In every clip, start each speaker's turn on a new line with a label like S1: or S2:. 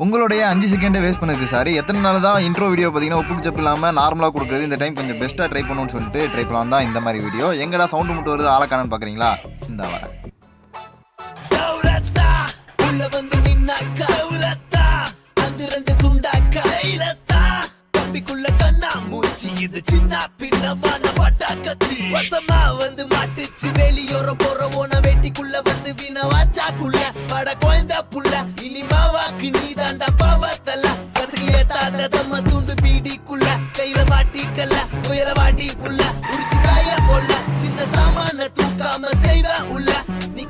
S1: உங்களுடைய அஞ்சு செகண்டே வேஸ்ட் பண்ணுது சாரி எத்தனை நாள் தான் இன்ட்ரோ வீடியோ பார்த்தீங்கன்னா உப்பு சப்பு இல்லாமல் நார்மலாக கொடுக்குறது? இந்த டைம் கொஞ்சம் பெஸ்ட்டாக ட்ரை பண்ணணும்னு சொல்லிட்டு ட்ரை பண்ணலாம் தான் இந்த மாதிரி வீடியோ எங்கடா சவுண்டு மட்டும் வருது? ஆளக்கானு பார்க்குறீங்களா இந்த வர
S2: கசகிய தம்ம துண்டு பீடிக்குள்ள கையில மாட்டிக்கல்ல உயர வாட்டிக்குள்ள உரிச்சு காய போல சின்ன சாமான தூக்காம செய்வ உள்ள. நீ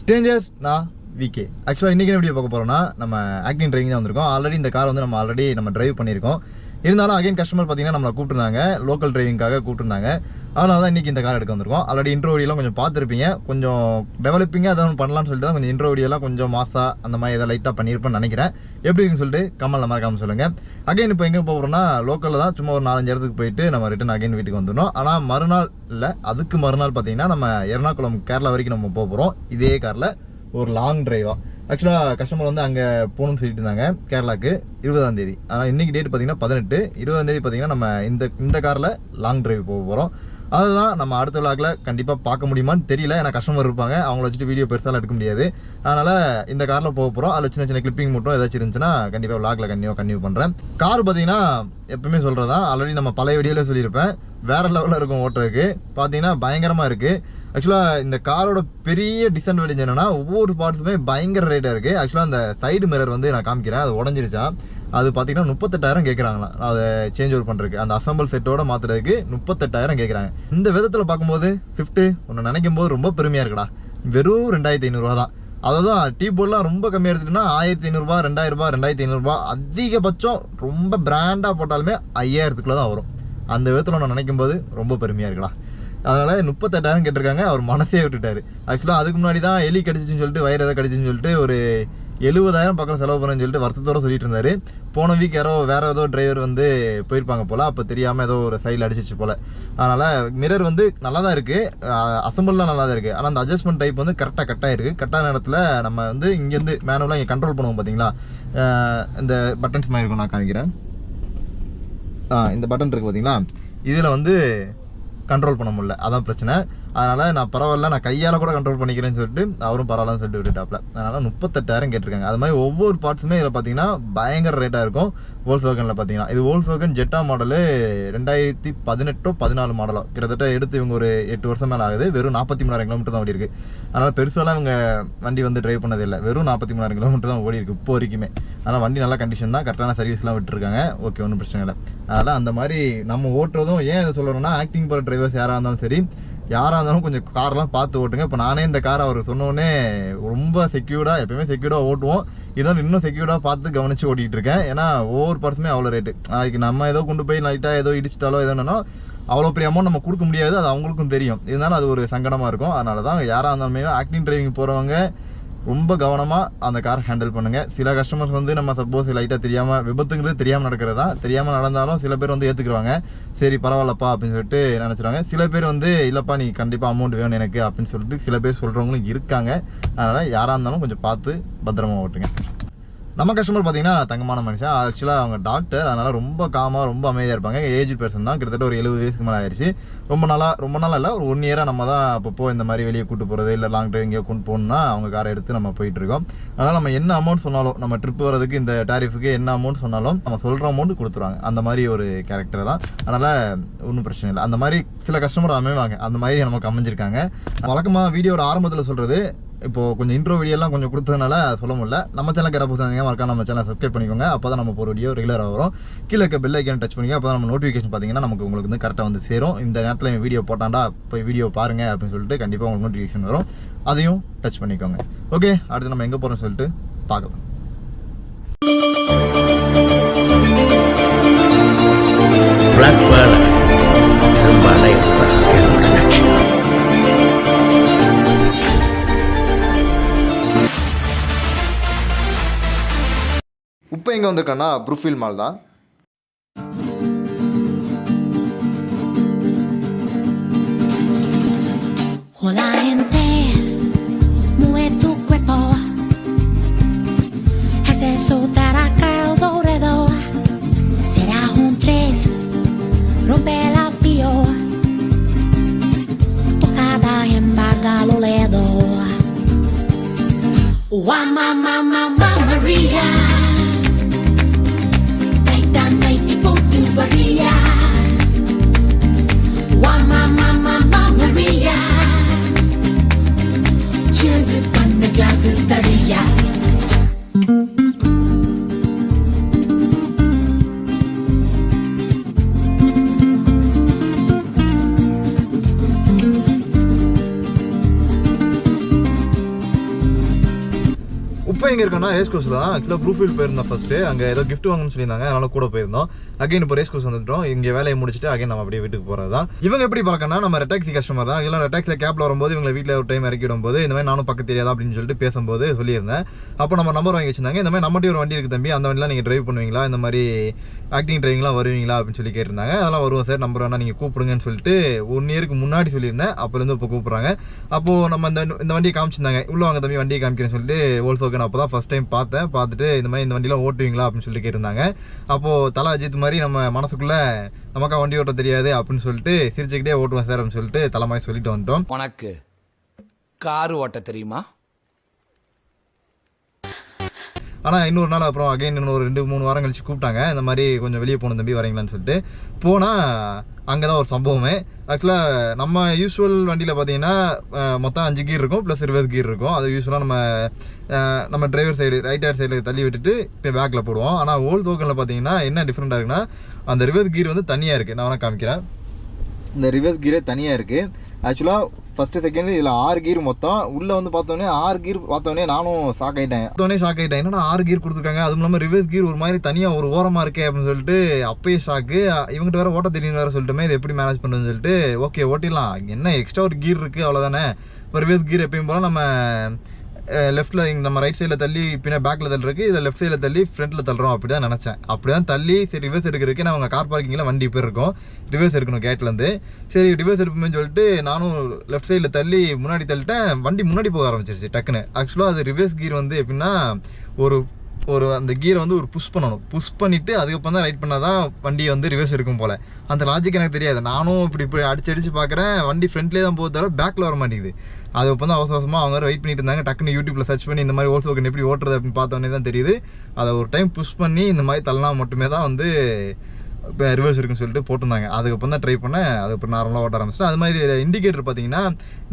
S1: ஸ்டேஞ்சர்ஸ் நான் விகே ஆக்சுவலாக இன்றைக்கி எப்படி பார்க்க போகிறோம்னா நம்ம ஆக்டிங் ட்ரைவிங் தான் வந்திருக்கோம். ஆல்ரெடி இந்த கார் வந்து நம்ம ஆல்ரெடி நம்ம டிரைவ் பண்ணியிருக்கோம். இருந்தாலும் அகைன் கஸ்டமர் பார்த்தீங்கன்னா நம்மளை கூப்பிட்டுருந்தாங்க. லோக்கல் டிரைவிங்காக கூப்பிட்டுருந்தாங்க. அதனால தான் இன்றைக்கி இந்த கார் எடுக்க வந்திருக்கோம். ஆல்ரெடி இன்ட்ரோ வீடியோலாம் கொஞ்சம் பார்த்துருப்பீங்க. கொஞ்சம் டெவலப்பிங்காக அதை பண்ணலாம்னு சொல்லிட்டு தான் கொஞ்சம் இன்ட்ரோ வீடியோலாம் கொஞ்சம் மாசா அந்த மாதிரி எதாவது லைட்டாக பண்ணியிருப்பேன்னு நினைக்கிறேன். எப்படி இருக்குன்னு சொல்லிட்டு கமலில் மறக்காமல் சொல்லுங்கள் அகைன் இப்போ எங்கே போகிறோம்னா லோக்கலில் தான் சும்மா ஒரு நாலஞ்சு இடத்துக்கு போயிட்டு நம்ம ரிட்டன் அகைன் வீட்டுக்கு வந்துடணும். ஆனால் மறுநாள் இல்லை அதுக்கு மறுநாள் பார்த்தீங்கன்னா நம்ம எர்ணாகுளம் கேரளா வரைக்கும் நம்ம போக போகிறோம் இதே காரில் ஒரு லாங் டிரைவாக ஆக்சுவலாக கஸ்டமர் வந்து அங்கே போகணும்னு சொல்லிட்டு இருந்தாங்க கேரளாக்கு இருபதாம் தேதி. ஆனால் இன்னைக்கு டேட் பார்த்தீங்கன்னா பதினெட்டு. இருபதாம் தேதி பார்த்தீங்கன்னா நம்ம இந்த இந்த காரில் லாங் ட்ரைவ் போக போகிறோம் அதுதான் நம்ம அடுத்த விழாக்கில் கண்டிப்பாக பார்க்க முடியுமான்னு தெரியல. ஏன்னா கஸ்டமர் இருப்பாங்க. அவங்கள வச்சுட்டு வீடியோ பெருசாலாம் எடுக்க முடியாது. அதனால் இந்த காரில் போக போகிறோம் அதில் சின்ன சின்ன கிளிப்பிங் மட்டும் ஏதாச்சும் இருந்துச்சுன்னா கண்டிப்பாக விளாகில் கண்டிப்பாக கன்டினியூ பண்ணுறேன் கார் பார்த்தீங்கன்னா எப்பவுமே சொல்கிறது தான் ஆல்ரெடி நம்ம பழைய வீடியோவில் சொல்லியிருப்பேன். வேறு லெவலில் இருக்கும் ஓட்டுறதுக்கு. பார்த்தீங்கன்னா பயங்கரமாக இருக்குது ஆக்சுவலாக இந்த காரோட பெரிய டிஸ்அட்வான்டேஜ் என்னென்னா ஒவ்வொரு பார்ட்ஸுமே பயங்கர ரேட்டாக இருக்குது ஆக்சுவலாக அந்த சைடு மிரர் வந்து நான் காமிக்கிறேன். அது உடஞ்சிருச்சா? அது பார்த்தீங்கன்னா முப்பத்தெட்டாயிரம் கேட்குறாங்களாம் அதை சேஞ்ச் ஓவர் பண்ணுறதுக்கு அந்த அசம்பிள் செட்டோட மாற்றுறதுக்கு முப்பத்தெட்டாயிரம் கேட்குறாங்க இந்த விதத்தில் பார்க்கும்போது ஸ்விஃப்ட்டு ஒன்று நினைக்கும் போது ரொம்ப பெருமையாக இருக்குடா. வெறும் ரெண்டாயிரத்தி ஐநூறுரூவா தான் அதான் டீ போர்டெலாம் ரொம்ப கம்மியாக எடுத்துட்டுனா ஆயிரத்தி ஐநூறுரூவா ரெண்டாயிரரூபா ரெண்டாயிரத்தி ஐநூறுரூவா அதிகபட்சம் ரொம்ப பிராண்டாக போட்டாலுமே ஐயாயிரத்துக்குள்ளே தான் வரும். அந்த விதத்தில் நான் நினைக்கும் போது ரொம்ப பெருமையாக இருக்குடா. அதனால் முப்பத்தெட்டாயிரம் கேட்டிருக்காங்க. அவர் மனசே விட்டுட்டார். ஆக்சுவலாக அதுக்கு முன்னாடி தான் எலி கடிச்சிச்சுன்னு சொல்லிட்டு வயிறு எதாவது கடிச்சின்னு சொல்லிட்டு ஒரு எழுபதாயிரம் பக்கம் செலவு பண்ணேன்னு சொல்லிட்டு வருத்தத்தோட சொல்லிட்டு இருந்தாரு. போன வீக் யாரோ வேற ஏதோ டிரைவர் வந்து போயிருப்பாங்க போல. அப்போ தெரியாமல் ஏதோ ஒரு சைடில் அடிச்சிச்சு போல. அதனால் மிரர் வந்து நல்லா தான் இருக்குது அசம்பிள்லாம் நல்லா தான் இருக்குது ஆனால் அந்த அட்ஜஸ்ட்மெண்ட் டைப் வந்து கரெக்டாக கட்டாக இருக்குது கரெக்டான இடத்துல நம்ம வந்து இங்கேருந்து மேனுவலாக இங்கே கண்ட்ரோல் பண்ணுவோம் பார்த்தீங்களா இந்த பட்டன்ஸ் மாதிரி இருக்கும் நான் காமிக்கிறேன். ஆ இந்த பட்டன் இருக்குது பார்த்தீங்களா இதில் வந்து கண்ட்ரோல் பண்ண முடியல. அதான் பிரச்சனை. அதனால் நான் பரவாயில்ல நான் கையால் கூட கண்ட்ரோல் பண்ணிக்கிறேன்னு சொல்லிட்டு அவரும் பரவாயில்லன்னு சொல்லிட்டு விட்டுட்டாப்ல. அதனால் முப்பத்தெட்டாயிரம் கேட்டிருக்காங்க. அது மாதிரி ஒவ்வொரு பார்ட்ஸுமே இதில் பார்த்தீங்கன்னா பயங்கர ரேட்டாக இருக்கும். வோல்ஸ் வேகனில் பார்த்தீங்கன்னா இது வோல்ஸ் வேகன் ஜெட்டா மாடலு ரெண்டாயிரத்தி பதினெட்டோ பதினாலு மாடலோ கிட்டத்தட்ட எடுத்து இவங்க ஒரு எட்டு வருஷம் மேலே ஆகுது. வெறும் நாற்பத்தி மூணாயிரம் கிலோமீட்டர் தான் ஓடி இருக்குது அதனால் பெருசாலாம் இவங்க வண்டி வந்து டிரைவ் பண்ணதில்லை. வெறும் நாற்பத்தி மூணாயிரம் கிலோமீட்டர் தான் ஓடி இருக்குது இப்போ வரைக்குமே. அதனால் வண்டி நல்ல கண்டிஷன் தான். கரெக்டான சர்வீஸ்லாம் விட்டுருக்காங்க. ஓகே ஒன்றும் பிரச்சனை இல்லை. அதனால் அந்த மாதிரி நம்ம ஓட்டுறதும் ஏன் இதை சொல்கிறோம்னா ஆக்டிங் போகிற டிரைவர்ஸ் யாராக இருந்தாலும் சரி யாராக இருந்தாலும் கொஞ்சம் கார்லாம் பார்த்து ஓட்டுங்க. இப்போ நானே இந்த கார் அவர் சொன்னோடனே ரொம்ப செக்யூர்டாக எப்பயுமே செக்யூர்டாக ஓட்டுவோம். இருந்தாலும் இன்னும் செக்யூர்டாக பார்த்து கவனித்து ஓட்டிகிட்டு இருக்கேன் ஏன்னா ஒவ்வொரு பர்சனுமே அவ்வளோ ரேட்டு நாளைக்கு நம்ம ஏதோ கொண்டு போய் லைட்டாக ஏதோ இடிச்சிட்டாலோ ஏதோ என்னன்னா அவ்வளோ பெரிய அமௌண்ட் நம்ம கொடுக்க முடியாது. அது அவங்களுக்கும் தெரியும். இருந்தாலும் அது ஒரு சங்கடமாக இருக்கும். அதனால தான் யாராக இருந்தாலுமே ஆக்டிங் டிரைவிங் போகிறவங்க ரொம்ப கவனமாக அந்த கார் ஹேண்டில் பண்ணுங்கள் சில கஸ்டமர்ஸ் வந்து நம்ம சப்போஸ் லைட்டாக தெரியாமல் விபத்துங்கிறது தெரியாமல் நடக்கிறது? தான் தெரியாமல் நடந்தாலும் சில பேர் வந்து ஏற்றுக்குருவாங்க சரி பரவாயில்லப்பா அப்படின்னு சொல்லிட்டு நினச்சிருவாங்க. சில பேர் வந்து இல்லைப்பா நீ கண்டிப்பாக அமௌண்ட் வேணும் எனக்கு அப்படின்னு சொல்லிட்டு சில பேர் சொல்கிறவங்களும் இருக்காங்க. அதனால் யாராக இருந்தாலும் கொஞ்சம் பார்த்து பத்திரமா ஓட்டுங்க. நம்ம கஸ்டமர் பார்த்தீங்கன்னா தங்கமான மனுஷன். ஆக்சுவலாக அவங்க டாக்டர் அதனால் ரொம்ப காமாக ரொம்ப அமைதியாக இருப்பாங்க. ஏஜ் பர்சன் தான். கிட்டத்தட்ட ஒரு எழுபது வயசுக்கு மேலே ஆயிடுச்சு ரொம்ப நாளாக ரொம்ப நாளாக இல்லை ஒரு ஒன் இயராக நம்ம தான் அப்பப்போ இந்த மாதிரி வெளியே கூட்டு போகிறது இல்லை லாங் ட்ரைவ் எங்கேயோ கொண்டு போகணும்னா அவங்க காரை எடுத்து நம்ம போயிட்டு இருக்கோம். அதனால் நம்ம என்ன அமௌண்ட் சொன்னாலும் நம்ம ட்ரிப் வரதுக்கு இந்த டாரிஃபுக்கு என்ன அமௌண்ட் சொன்னாலும் நம்ம சொல்கிற அமௌண்ட் கொடுத்துருவாங்க. அந்த மாதிரி ஒரு கேரக்டர் தான். அதனால் ஒன்றும் பிரச்சனை இல்லை. அந்த மாதிரி சில கஸ்டமர் அமைவாங்க. அந்த மாதிரி நமக்கு அமைஞ்சிருக்காங்க. வழக்கமாக வீடியோட ஆரம்பத்தில் சொல்கிறது இப்போது கொஞ்சம் இன்ட்ரோ வீடியோலாம் கொஞ்சம் கொடுத்ததுனால சொல்ல முடியல. நம்ம சேனல் கேர புதுசாக மறக்காம நம்ம சேனல் சப்ஸ்கிரைப் பண்ணிக்கோங்க. அப்போ தான் நம்ம ஒரு வீடியோ ரெகுலராக வரும். கீழே இருக்க பெல் ஐக்கன் டச் பண்ணிக்கோ அப்போ தான் நம்ம நோட்டிஃபிகேஷன் பார்த்தீங்கன்னா நமக்கு உங்களுக்கு வந்து கரெக்டாக வந்து சேரும். இந்த நேரத்தில் வீடியோ போட்டாண்டா போய் வீடியோ பாருங்க அப்படின்னு சொல்லிட்டு கண்டிப்பாக உங்களுக்கு நோட்டிஃபிகேஷன் வரும். அதையும் டச் பண்ணிக்கோங்க. ஓகே அடுத்து நம்ம எங்கே போகிறோம்னு சொல்லிட்டு பார்க்கலாம். எங்கே வந்திருக்கேன்னா ப்ரூஃபீல் மால் தான்
S3: Hola gente, cuerpo. Será un tres, rompe la en bagaloledo. Mamá, María. போட்டு வழியா. Mama, Maria. Cheers பண்ண glass தடியா.
S1: எங்கே இருக்கோம்னா ரேஸ் கோர்ஸ் தான். ஆக்சுவலாக ப்ரூஃபீல்ட் போயிருந்தோம் ஃபஸ்ட்டு அங்கே ஏதோ கிஃப்ட் வாங்கணும்னு சொல்லியிருந்தாங்க. அதனால் கூட போயிருந்தோம். அகைன் இப்போ ரேஸ் கோர்ஸ் வந்துட்டோம். இங்கே வேலையை முடிச்சுட்டு அகைன் நம்ம அப்படியே வீட்டுக்கு போகிறது தான். இவங்க எப்படி பார்க்கணும்னா நம்ம ரெட்டாக்சி கஸ்டமர் தான். அதெல்லாம் ரெட்டாக்ஸில் கேப்ல வரும்போது இவங்க வீட்டில் ஒரு டைம் இறக்கி விடும்போது இந்த மாதிரி நானும் பக்கத்து தெரியாதா அப்படின்னு சொல்லிட்டு பேசும்போது சொல்லியிருந்தேன். அப்போ நம்ம நம்பர் வாங்கி வச்சிருந்தாங்க. இந்த மாதிரி நம்மகிட்ட ஒரு வண்டி இருக்கு தம்பி அந்த வண்டிலாம் நீங்கள் ட்ரைவ் பண்ணுவீங்களா? இந்த மாதிரி ஆக்டிங் ட்ரைவிங்லாம் வருவீங்களா? அப்படின்னு சொல்லி கேட்டிருந்தாங்க. அதெல்லாம் வருவோம் சார் நம்பர் வேணா நீங்கள் கூப்பிடுங்கன்னு சொல்லிட்டு ஒன் இயருக்கு முன்னாடி சொல்லியிருந்தேன். அப்போலேருந்து இப்போ கூப்பிட்றாங்க. அப்போது நம்ம இந்த இந்த வண்டியை காமிச்சிருந்தாங்க. உள்ள வாங்க தம்பி வண்டியை காமிக்கிறேன்னு சொல்லிட்டு ஓல்ஃபோக்கன் அப்போ தான் ஃபஸ்ட் டைம் பார்த்தேன். பார்த்துட்டு இந்த மாதிரி இந்த வண்டிலாம் ஓட்டுவீங்களா அப்படின்னு சொல்லிட்டு கேட்டிருந்தாங்க. அப்போது தலா அஜித் மாதிரி நம்ம மனசுக்குள்ளே நமக்கா வண்டி ஓட்ட தெரியாது அப்படின்னு சொல்லிட்டு சிரிச்சுக்கிட்டே ஓட்டுவேன் சார் அப்படின்னு சொல்லிட்டு தலைமாய் சொல்லிட்டு வந்துட்டோம்.
S4: உனக்கு கார் ஓட்ட தெரியுமா?
S1: ஆனால் இன்னொரு நாள் அப்புறம் அகைன் இன்னொரு ரெண்டு மூணு வாரம் கழிச்சு கூப்பிட்டாங்க. இந்த மாதிரி கொஞ்சம் வெளியே போகணும் தம்பி வரீங்களான்னு சொல்லிட்டு. போனால் அங்கே தான் ஒரு சம்பவமே. ஆக்சுவலாக நம்ம யூஸ்வல் வண்டியில் பார்த்தீங்கன்னா மொத்தம் அஞ்சு கீர் இருக்கும் ப்ளஸ் இருபது கீர் இருக்கும். அது யூஸ்வலாக நம்ம நம்ம டிரைவர் சைடு ரைட் ஹேண்ட் சைடில் தள்ளி விட்டுட்டு இப்போ பேக்கில் போடுவோம். ஆனால் ஓல்ட் தோக்கனில் பார்த்தீங்கன்னா என்ன டிஃப்ரெண்ட்டாக இருக்குன்னா அந்த ரிவர்ஸ் கீர் வந்து தனியாக இருக்குது நான் வேணால் காமிக்கிறேன். இந்த ரிவர்ஸ் கீரே தனியாக இருக்குது ஆக்சுவலாக ஃபஸ்ட்டு செகண்ட் இதில் ஆறு கீர் மொத்தம். உள்ளே வந்து பார்த்தோன்னே ஆறு கீர் பார்த்தோன்னே நானும் ஷாக் ஆகிட்டேன் பார்த்தோன்னே ஷாக் ஆகிட்டேன் என்னன்னா ஆறு கீர் கொடுத்துருக்காங்க? அதுவும் இல்லாமல் ரிவர்ஸ் கீர் ஒரு மாதிரி தனியாக ஒரு ஓரமாக இருக்கே அப்படின்னு சொல்லிட்டு அப்பயே ஷாக்கு இவங்ககிட்ட வேறு ஓட்ட தெரியும் வேறு சொல்லிட்டுமே இது எப்படி மேனேஜ் பண்ணுன்னு சொல்லிட்டு ஓகே ஓட்டிடலாம். என்ன எக்ஸ்ட்ரா ஒரு கீர் இருக்குது அவ்வளோதானே இப்போ ரிவர்ஸ் கீர் எப்பயும் போல் நம்ம லெஃப்ட்டில் நம்ம ரைட் சைடில் தள்ளி பின்ன பேக்கில் தள்ளுறதுக்கு இதில் லெஃப்ட் சைடில் தள்ளி ஃப்ரண்ட்டில் தள்ளுறோம் அப்படி தான் நினச்சேன். அப்படி தான் தள்ளி சரி ரிவர்ஸ் எடுக்கிறதுக்கு நான் அவங்க கார் பார்க்கிங்கில் வண்டி போயிருக்கோம் இருக்கும். ரிவர்ஸ் எடுக்கணும் கேட்லேருந்து சரி ரிவர்ஸ் எடுப்போம்னு சொல்லிட்டு நானும் லெஃப்ட் சைடில் தள்ளி முன்னாடி தள்ளிட்டேன். வண்டி முன்னாடி போக ஆரம்பிச்சிருச்சு டக்குன்னு. ஆக்சுவலாக அது ரிவர்ஸ் கீர் வந்து எப்படின்னா ஒரு ஒரு அந்த கீரை வந்து ஒரு புஷ் பண்ணணும். புஷ் பண்ணிவிட்டு அதுக்கப்புறம் தான் ரைட் பண்ணால் தான் வண்டியை வந்து ரிவர்ஸ் எடுக்கும் போல். அந்த லாஜிக் எனக்கு தெரியாது. நானும் இப்படி இப்படி அடிச்சு அடிச்சு பார்க்குறேன் வண்டி ஃப்ரண்ட்லேயே தான் போக தவிர பேக்கில் வர மாட்டேங்குது. அது அப்போ தான் அவசர அவசரமாக அவங்க வெயிட் பண்ணிட்டு இருந்தாங்க. டக்குன்னு யூடியூப்பில் சர்ச் பண்ணி இந்த மாதிரி ஓல்ஸ் ஓகன் எப்படி ஓட்டுறது அப்படின்னு பார்த்தோன்னே தான் தெரியுது. அதை ஒரு டைம் புஷ் பண்ணி இந்த மாதிரி தள்ளனா மட்டுமே தான் வந்து இப்போ ரிவர்ஸ் இருக்குன்னு சொல்லிட்டு போட்டிருந்தாங்க. அதுக்கப்புறம் தான் ட்ரை பண்ணேன். அதுக்கப்புறம் நார்மலாக ஓட்ட ஆரம்பிச்சிட்டேன். அது மாதிரி இண்டிகேட்டர் பார்த்தீங்கன்னா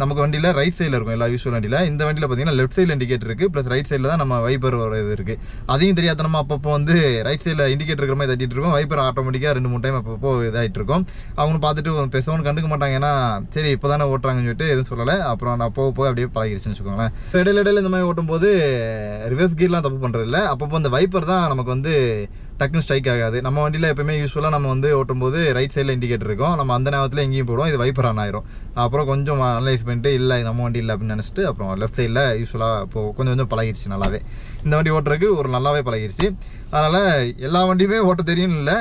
S1: நமக்கு வண்டியில் ரைட் சைடில் இருக்கும் எல்லா யூஸ்வல் வண்டியில். இந்த வண்டியில் பார்த்தீங்கன்னா லெஃப்ட் சைடில் இண்டிகேட்டர் இருக்குது ப்ளஸ் ரைட் சைடில் தான் நம்ம வைப்பர் வர இது இருக்குது அதையும் தெரியாதனமா அப்பப்போ வந்து ரைட் சைடில் இண்டிகேட்டர் இருக்கிற மாதிரி தட்டிட்டு இருக்கோம். வைப்பர் ஆட்டோமேட்டிக்காக ரெண்டு மூணு டைம் அப்பப்போ இதாகிட்டு இருக்கும். அவங்க பார்த்துட்டு பேசவும் கண்டுக்க மாட்டாங்க. ஏன்னா சரி இப்போ தானே ஓட்டுறாங்கன்னு சொல்லிட்டு எதுவும் சொல்லலை. அப்புறம் நான் போக போக அப்படியே பழகிடுச்சுன்னு வச்சுக்கோங்களேன். இடையில இடையில இந்த மாதிரி ஓட்டும் போது ரிவர்ஸ் கீர்லாம் தப்பு பண்ணுறது இல்லை அப்பப்போ அந்த வைப்பர் தான் நமக்கு வந்து டக்குன்னு ஸ்ட்ரைக் ஆகாது. நம்ம வண்டியில் எப்பவுமே யூஸ்ஃபுல்லாக நம்ம வந்து ஓட்டும்போது ரைட் சைடில் இண்டிகேட்டர் இருக்கும். நம்ம அந்த நேரத்தில் எங்கேயும் போடுவோம். இது வைப்பர் ஆன் ஆயிரும். அப்புறம் கொஞ்சம் அனலைஸ் பண்ணிட்டு இல்லை நம்ம வண்டி இல்லை அப்படின்னு நினச்சிட்டு அப்புறம் லெஃப்ட் சைடில் யூஸ்ஃபுல்லாக இப்போ கொஞ்சம் கொஞ்சம் பழகிடுச்சு நல்லாவே. இந்த வண்டி ஓட்டுறதுக்கு ஒரு நல்லாவே பழகிடுச்சு அதனால் எல்லா வண்டியுமே ஓட்ட தெரியும் இல்லை.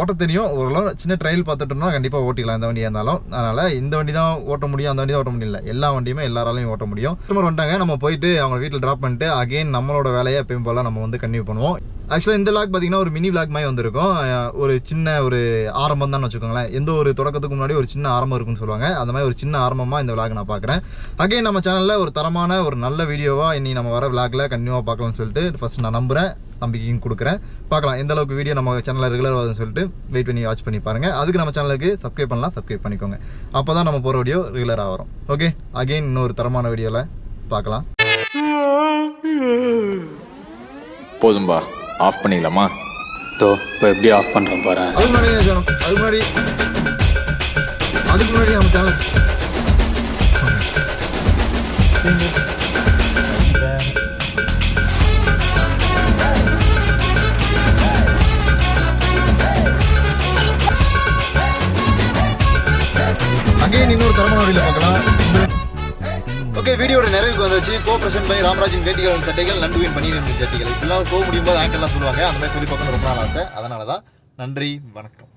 S1: ஓட்ட தெரியும். ஓரளவு சின்ன ட்ரையல் பார்த்துட்டோம்னா கண்டிப்பாக ஓட்டிக்கலாம் இந்த வண்டியாக இருந்தாலும். அதனால் இந்த வண்டி தான் ஓட்ட முடியும் அந்த வண்டி தான் ஓட்ட முடியல. எல்லா வண்டியுமே எல்லாராலையும் ஓட்ட முடியும். கஸ்டமர் வந்துட்டாங்க. நம்ம போயிட்டு அவங்க வீட்டில் ட்ராப் பண்ணிட்டு அகைன் நம்மளோட வேலையை எப்பயும் போல நம்ம வந்து கண்டினியூ பண்ணுவோம். ஆக்சுவலாக இந்த லாக் பார்த்தீங்கன்னா ஒரு மினி விளாக் மாதிரி வந்திருக்கும். ஒரு சின்ன ஒரு ஆரம்பம் தான் வச்சுக்கோங்களேன். எந்த ஒரு தொடக்கத்துக்கு முன்னாடி ஒரு சின்ன ஆரம்பம் இருக்குன்னு சொல்லுவாங்க. அந்த மாதிரி ஒரு சின்ன ஆரம்பமாக இந்த விளாக் நான் பார்க்குறேன் அகைன் நம்ம சேனலில் ஒரு தரமான ஒரு நல்ல வீடியோவாக இனி நம்ம வர விளாக்ல கண்டினியூவாக பார்க்கலாம்னு சொல்லிட்டு ஃபர்ஸ்ட் நான் நம்புகிறேன் நம்பிக்கையும் கொடுக்குறேன். பார்க்கலாம் எந்த அளவுக்கு வீடியோ நம்ம சேனலில் ரெகுலர் ஆகுதுன்னு சொல்லிட்டு வெயிட் பண்ணி வாட்ச் பண்ணி பாருங்கள் அதுக்கு நம்ம சேனலுக்கு சப்ஸ்கிரைப் பண்ணலாம். சப்ஸ்கிரைப் பண்ணிக்கோங்க. அப்போ தான் நம்ம போகிற வீடியோ ரெகுலராக வரும். ஓகே அகைன் இன்னொரு தரமான வீடியோவில் பார்க்கலாம்
S5: போதும்பா. ஆஃப் பண்ணிடலாமா?
S6: தோ இப்போ எப்படி ஆஃப் பண்ணுறேன் பாரு.
S1: அதுக்கு முன்னாடி என்ன செய்யணும்? அதுக்கு முன்னாடி அதுக்கு முன்னாடி நம்ம சேனல் அகைன் இன்னொரு தரமான வழியில் பார்க்கலாம். ஓகே வீடியோட நிறைவுக்கு வந்தாச்சு. கோ பிரசன்ட் பை ராமராஜின் வேட்டிகள் சட்டைகள் நண்டுவின் பனியின் சட்டைகள். இதெல்லாம் போக முடியும் போது ஆங்கெல்லாம் சொல்லுவாங்க. அந்த மாதிரி சொல்லி பார்க்கணும் ரொம்ப நாள் ஆசை. அதனால தான் நன்றி வணக்கம்.